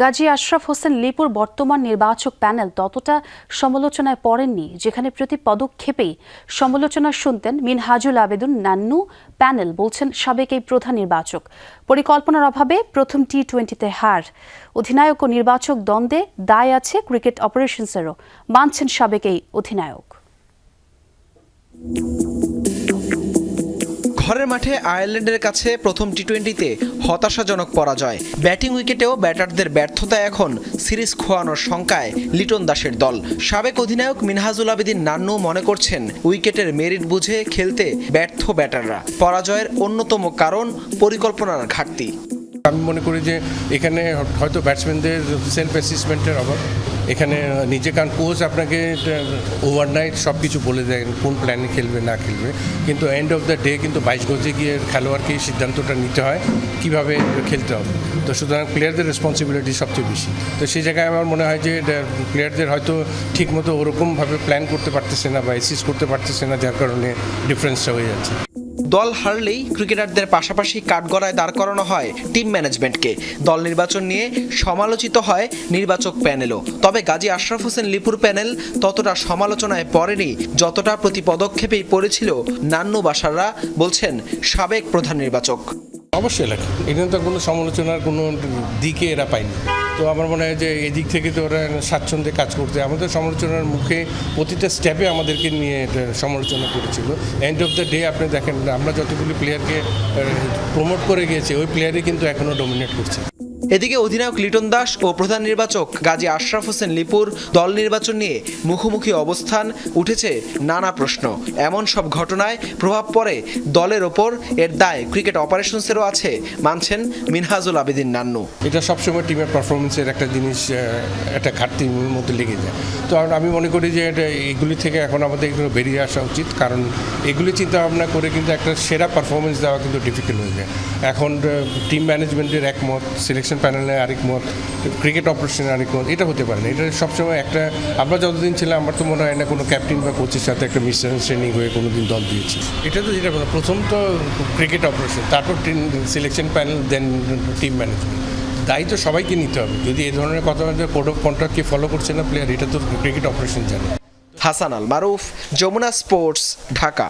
গাজী আশরাফ হোসেন লিপুর বর্তমান নির্বাচক প্যানেল ততটা সমালোচনায় পড়েননি, যেখানে প্রতি পদক্ষেপেই সমালোচনা শুনতেন মিনহাজুল আবেদুন নান্নু প্যানেল, বলছেন সাবেক এই প্রধান নির্বাচক। পরিকল্পনার অভাবে প্রথম টি টোয়েন্টিতে হার। অধিনায়ক ও নির্বাচক দ্বন্দ্বে দায় আছে ক্রিকেট অপারেশনসেরও, মানছেন সাবেক এই অধিনায়ক। ঘরের মাঠে আয়ারল্যান্ডের কাছে প্রথম টি টোয়েন্টিতে হতাশাজনক পরাজয়। ব্যাটিং উইকেটেও ব্যাটারদের ব্যর্থতা এখন সিরিজ খোয়ানোর শঙ্কায় লিটন দাসের দল। সাবেক অধিনায়ক মিনহাজুল আবেদিন নান্নু মনে করছেন, উইকেটের মেরিট বুঝে খেলতে ব্যর্থ ব্যাটাররা। পরাজয়ের অন্যতম কারণ পরিকল্পনার ঘাটতি। আমি মনে করি যে এখানে হয়তো ব্যাটসম্যানদের সেলফ অ্যাসিসমেন্টের অভাব। এখানে নিজে কারণ কোচ আপনাকে ওভারনাইট সব কিছু বলে দেন কোন প্ল্যানে খেলবে, না খেলবে। কিন্তু এন্ড অফ দ্য ডে কিন্তু বাইশ গজে গিয়ে খেলোয়াড়কে সিদ্ধান্তটা নিতে হয় কীভাবে খেলতে হবে। তো সুতরাং প্লেয়ারদের রেসপন্সিবিলিটি সবচেয়ে বেশি। তো সেই জায়গায় আমার মনে হয় যে প্লেয়ারদের হয়তো ঠিকমতো ওরকমভাবে প্ল্যান করতে পারতেছে না বা অ্যাসিস করতে পারতেছে না, যার কারণে ডিফারেন্সটা হয়ে যাচ্ছে। দল হারলেই ক্রিকেটারদের পাশাপাশি কাঠগড়ায় দাঁড় করানো হয় টিম ম্যানেজমেন্টকে। দল নির্বাচন নিয়ে সমালোচিত হয় নির্বাচক প্যানেলও। তবে গাজী আশরাফ হোসেন লিপুর প্যানেল ততটা সমালোচনায় পড়েনি, যতটা প্রতি পদক্ষেপেই পড়েছিল নান্নু বাসাররা, বলছেন সাবেক প্রধান নির্বাচক। অবশ্যই লাগে এখানে তো কোনো সমালোচনার কোনো দিকে এরা পায়নি। তো আমার মনে হয় যে এদিক থেকে তো ওরা স্বাচ্ছন্দ্যে কাজ করতে আমাদের সমালোচনার মুখে প্রতিটা স্টেপে আমাদেরকে নিয়ে সমালোচনা করেছিল। এন্ড অফ দ্য ডে আপনি দেখেন, আমরা যতগুলি প্লেয়ারকে প্রমোট করে গিয়েছি, ওই প্লেয়ারই কিন্তু এখনও ডোমিনেট করছে। এদিকে অধিনায়ক লিটন দাস ও প্রধান নির্বাচক গাজী আশরাফ হোসেন লিপুর দল নির্বাচন নিয়ে মুখোমুখি অবস্থান উঠেছে নানা প্রশ্ন। এমন সব ঘটনায় প্রভাব পড়ে দলের ওপর, এর দায় ক্রিকেট অপারেশনসেরও আছে, মানছেন মিনহাজুল আবেদিন নান্নু। এটা সবসময় টিমের পারফরমেন্সের একটা জিনিস একটা ঘাটতির মধ্যে লেগে যায়। তো আমি মনে করি যে এটা এগুলি থেকে এখন আমাদের এগুলো বেরিয়ে আসা উচিত, কারণ এগুলি চিন্তা ভাবনা করে কিন্তু একটা সেরা পারফরমেন্স দেওয়া কিন্তু ডিফিকাল্ট হয়ে যায়। এখন টিম ম্যানেজমেন্টের একমত সিলেকশন প্যানেলের আরেক মত ক্রিকেট অপারেশনের আরেক মত, এটা হতে পারে না। এটা সবসময় একটা, আমরা যতদিন ছিলাম, আমার তো মনে হয় না কোনো ক্যাপ্টেন বা কোচের সাথে একটা মিসআন্ডারস্ট্যান্ডিং হয়ে কোনো দিন দল দিয়েছে। এটা তো যেটা প্রথম তো ক্রিকেট অপারেশন তারপর selection panel then team management দায়িত্ব সবাইকে নিতে হবে। যদি এই ধরনের কথা কোড অফ কন্ট্রাক্টকে ফলো করছে না প্লেয়ার এটা তো ক্রিকেট অপারেশন জানে। হাসান আল মারুফ, যমুনা স্পোর্টস ঢাকা।